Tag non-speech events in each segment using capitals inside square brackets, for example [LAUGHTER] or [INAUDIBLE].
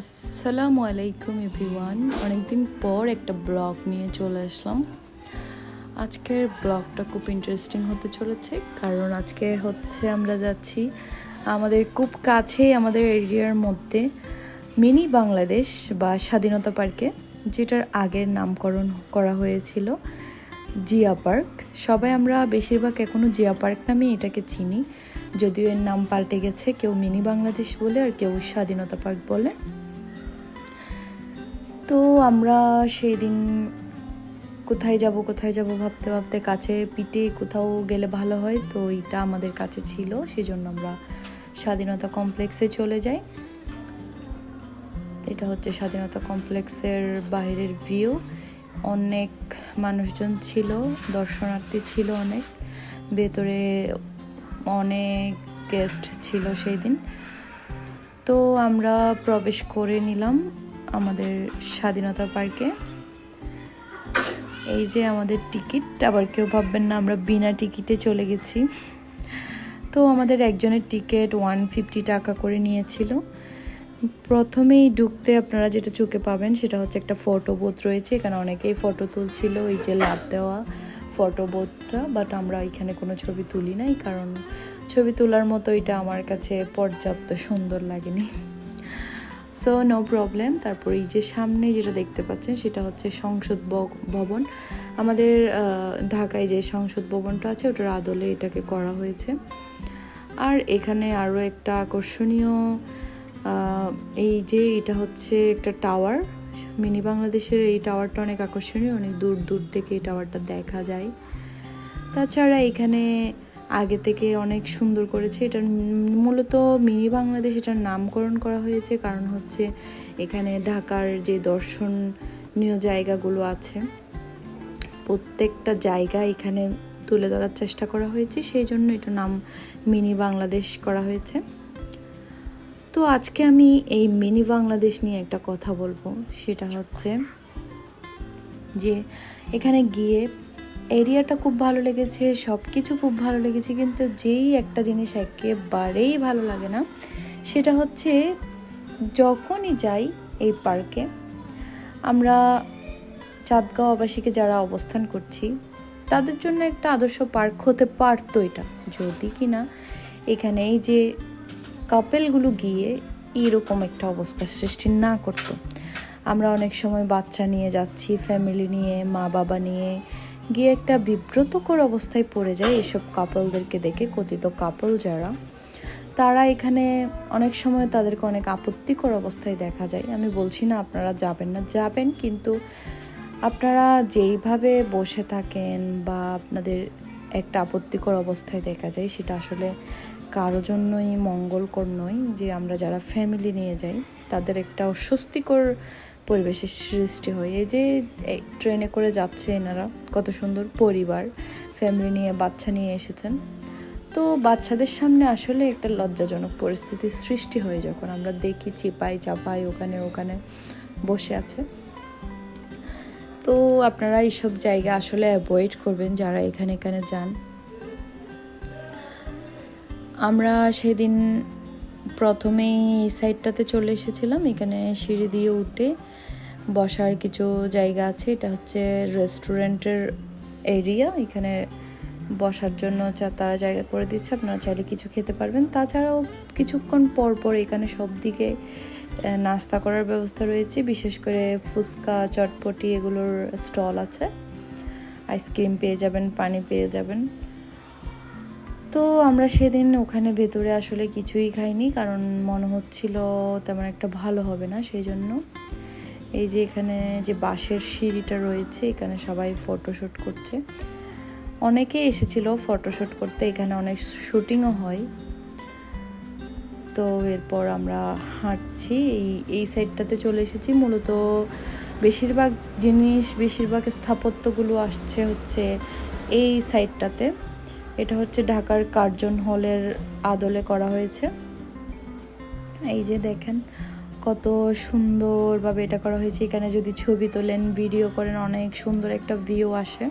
আসসালামু আলাইকুম এভরিওয়ান। অনেকদিন পর একটা ব্লগ নিয়ে চলে আসলাম। আজকের ব্লগটা খুব ইন্টারেস্টিং হতে চলেছে, কারণ আজকে হচ্ছে আমরা যাচ্ছি আমাদের খুব কাছেই আমাদের এরিয়ার মধ্যে মিনি বাংলাদেশ বা স্বাধীনতা পার্কে, যেটার আগের নামকরণ করা হয়েছিল জিয়া পার্ক। সবাই আমরা বেশিরভাগ এখনও জিয়া পার্ক নামে এটাকে চিনি, যদিও এর নাম পাল্টে গেছে, কেউ মিনি বাংলাদেশ বলে আর কেউ স্বাধীনতা পার্ক বলে। তো আমরা সেই দিন কোথায় যাব কোথায় যাব ভাবতে ভাবতে কাছে পিঠে কোথাও গেলে ভালো হয়, তো এটা আমাদের কাছে ছিল। সেই জন্য আমরা স্বাধীনতা কমপ্লেক্সে চলে যাই। এটা হচ্ছে স্বাধীনতা কমপ্লেক্সের বাইরের ভিউ। অনেক মানুষজন ছিল, দর্শনার্থী ছিল অনেক। ভেতরে অনেক গেস্ট ছিল সেই দিন তো আমরা প্রবেশ করে নিলাম। আমাদের স্বাধীনতা পার্কে। এই যে আমাদের টিকিট, আবার কেউ ভাববেন না আমরা বিনা টিকিটে চলে গেছি। তো আমাদের একজনের টিকিট ওয়ান ফিফটি টাকা করে নিয়েছিল। প্রথমেই ঢুকতে আপনারা যেটা চোখে পাবেন সেটা হচ্ছে একটা ফটো বোথ রয়েছে। এখানে অনেকেই ফটো তুলছিল, এই যে লাভ দেওয়া ফটো বোথটা বাট আমরা এখানে কোনো ছবি তুলি নাই, কারণ ছবি তোলার মতো এটা আমার কাছে পর্যাপ্ত সুন্দর লাগেনি। সো নো প্রবলেম তারপর এই যে সামনে যেটা দেখতে পাচ্ছেন, সেটা হচ্ছে সংসদ ভবন। আমাদের ঢাকায় যে সংসদ ভবনটা আছে, ওটার আদলে এটাকে করা হয়েছে। আর এখানে আরও একটা আকর্ষণীয় এই যে এটা হচ্ছে একটা টাওয়ার। মিনি বাংলাদেশের এই টাওয়ারটা অনেক আকর্ষণীয়, অনেক দূর দূর থেকে এই টাওয়ারটা দেখা যায়। তাছাড়া এখানে আগে থেকে অনেক সুন্দর করেছে। এটা মূলত মিনি বাংলাদেশ এটার নামকরণ করা হয়েছে। কারণ হচ্ছে এখানে ঢাকার যে দর্শনীয় জায়গাগুলো আছে, প্রত্যেকটা জায়গা এখানে তুলে ধরার চেষ্টা করা হয়েছে। সেই জন্য এটা নাম মিনি বাংলাদেশ করা হয়েছে। তো আজকে আমি এই মিনি বাংলাদেশ নিয়ে একটা কথা বলব। সেটা হচ্ছে যে এখানে গিয়ে এরিয়াটা খুব ভালো লেগেছে সব কিছু খুব ভালো লেগেছে, কিন্তু যেই একটা জিনিস একেবারেই ভালো লাগে না, সেটা হচ্ছে যখনই যাই এই পার্কে, আমরা চাঁদগাঁও আবাসীকে যারা অবস্থান করছি, তাদের জন্য একটা আদর্শ পার্ক হতে পারতো এটা। যদি কি না এখানে এই যে কাপেলগুলো গিয়ে এরকম একটা অবস্থার সৃষ্টি না করতো। আমরা অনেক সময় বাচ্চা নিয়ে যাচ্ছি, ফ্যামিলি নিয়ে মা বাবা নিয়ে গিয়ে একটা বিব্রতকর অবস্থায় পড়ে যায় এসব কাপলদেরকে দেখে, কথিত কাপল যারা। তারা এখানে অনেক সময় তাদেরকে অনেক আপত্তিকর অবস্থায় দেখা যায়। আমি বলছি না আপনারা যাবেন না, যাবেন কিন্তু আপনারা যেইভাবে বসে থাকেন বা আপনাদের একটা আপত্তিকর অবস্থায় দেখা যায়, সেটা আসলে কারও জন্যই মঙ্গলকর নয় যে আমরা যারা ফ্যামিলি নিয়ে যাই, তাদের একটা অস্বস্তিকর পরিবেশের সৃষ্টি হয়। এই যে ট্রেনে করে যাচ্ছে এনারা, কত সুন্দর পরিবার ফ্যামিলি নিয়ে, বাচ্চা নিয়ে এসেছেন। তো বাচ্চাদের সামনে আসলে একটা লজ্জাজনক পরিস্থিতির সৃষ্টি হয় যখন আমরা দেখি চিপাই চাপাই ওখানে ওখানে বসে আছে। তো আপনারা এইসব জায়গা আসলে অ্যাভয়েড করবেন যারা এখানে এখানে যান। আমরা সেদিন প্রথমেই এই সাইডটাতে চলে এসেছিলাম। এখানে সিঁড়ি দিয়ে উঠে বসার কিছু জায়গা আছে। এটা হচ্ছে রেস্টুরেন্টের এরিয়া। এখানে বসার জন্য তারা জায়গা করে দিচ্ছে। আপনারা চাইলে কিছু খেতে পারবেন। তাছাড়াও কিছুক্ষণ পর পর এখানে সব দিকে নাস্তা করার ব্যবস্থা রয়েছে। বিশেষ করে ফুচকা, চটপটি এগুলোর স্টল আছে। আইসক্রিম পেয়ে যাবেন, পানি পেয়ে যাবেন। তো আমরা সেদিন ওখানে ভেতরে আসলে কিছুই খাইনি, কারণ মনে হচ্ছিল তেমন একটা ভালো হবে না সেই জন্য এই যে এখানে যে বাঁশের সিঁড়িটা রয়েছে, এখানে সবাই ফটোশ্যুট করছে। অনেকে এসেছিল ফটোশ্যুট করতে, এখানে অনেক শুটিংও হয়। তো এরপর আমরা হাঁটছি, এই এই সাইডটাতে চলে এসেছি। মূলত বেশিরভাগ জিনিস, বেশিরভাগ স্থাপত্যগুলো আসছে হচ্ছে এই সাইডটাতে এটা হচ্ছে ঢাকার কার্জন হলের আদলে করা হয়েছে। এই যে দেখেন কত সুন্দরভাবে এটা করা হয়েছে। এখানে যদি ছবি তোলেন, ভিডিও করেন, অনেক সুন্দর একটা ভিউ আসে।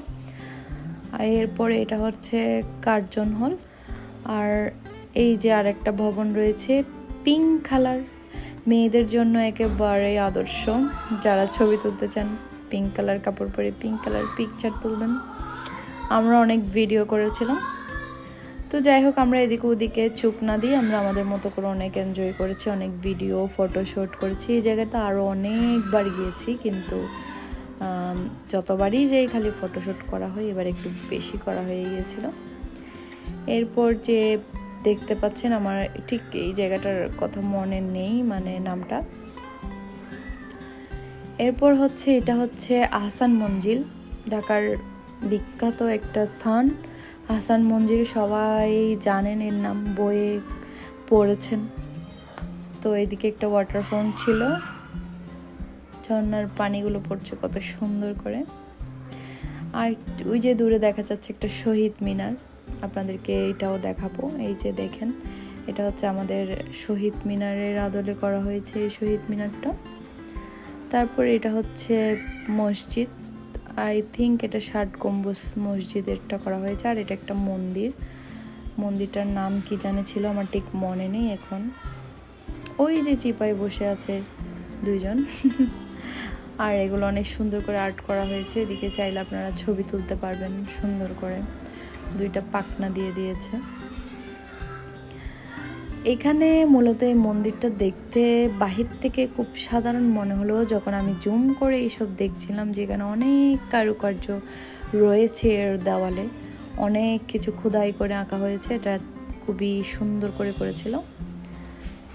আর এরপরে এটা হচ্ছে কার্জন হল। আর এই যে আর একটা ভবন রয়েছে পিঙ্ক কালার মেয়েদের জন্য একেবারে আদর্শ। যারা ছবি তুলতে চান পিঙ্ক কালার কাপড় পরে পিঙ্ক কালার পিকচার তুলবেন। আমরা অনেক ভিডিও করেছিলাম। তো যাই হোক, আমরা এদিকে ওদিকে চুপ না দিয়ে আমরা আমাদের মতো করে অনেক এনজয় করেছি, অনেক ভিডিও ফটোশ্যুট করেছি। এই জায়গাটা আরও অনেকবার গিয়েছি, কিন্তু যতবারই যেই খালি ফটোশ্যুট করা হয়, এবার একটু বেশি করা হয়ে গিয়েছিল। এরপর যে দেখতে পাচ্ছেন আমার ঠিক এই জায়গাটার কথা মনে নেই মানে নামটা। এরপর হচ্ছে, এটা হচ্ছে আহসান মঞ্জিল, ঢাকার বিখ্যাত একটা স্থান। হাসান মঞ্জিল সবাই জানেন এর নাম, বইয়ে পড়েছেন। তো এদিকে একটা ওয়াটার ফ্রন্ট ছিল। ঝর্নার পানিগুলো পড়ছে কত সুন্দর করে। আর ওই যে দূরে দেখা যাচ্ছে একটা শহীদ মিনার। আপনাদেরকে এটাও দেখাবো। এই যে দেখেন, এটা হচ্ছে আমাদের শহীদ মিনারের আদলে করা হয়েছে এই শহীদ মিনারটা। তারপর এটা হচ্ছে মসজিদ। আই থিঙ্ক এটা ষাট গম্বুজ মসজিদেরটা করা হয়েছে, আর এটা একটা মন্দির। মন্দিরটার নাম কি জানে ছিল, আমার ঠিক মনে নেই এখন। ওই যে চিপায় বসে আছে দুইজন। [LAUGHS] আর এগুলো অনেক সুন্দর করে আর্ট করা হয়েছে, এদিকে চাইলে আপনারা ছবি তুলতে পারবেন সুন্দর করে। দুইটা পাখনা দিয়ে দিয়েছে। এখানে মূলত এই মন্দিরটা দেখতে বাহির থেকে খুব সাধারণ মনে হলো যখন আমি জুম করে এইসব দেখছিলাম যেখানে অনেক কারুকার্য রয়েছে এর দেওয়ালে। অনেক কিছু খোদাই করে আঁকা হয়েছে, এটা খুবই সুন্দর করে করেছিল।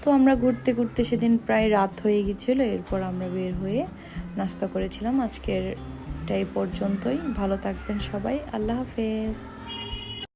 তো আমরা ঘুরতে ঘুরতে সেদিন প্রায় রাত হয়ে গিয়েছিল, এরপর আমরা বের হয়ে নাস্তা করেছিলাম। আজকের এটাই পর্যন্তই। ভালো থাকবেন সবাই। আল্লাহ হাফেজ।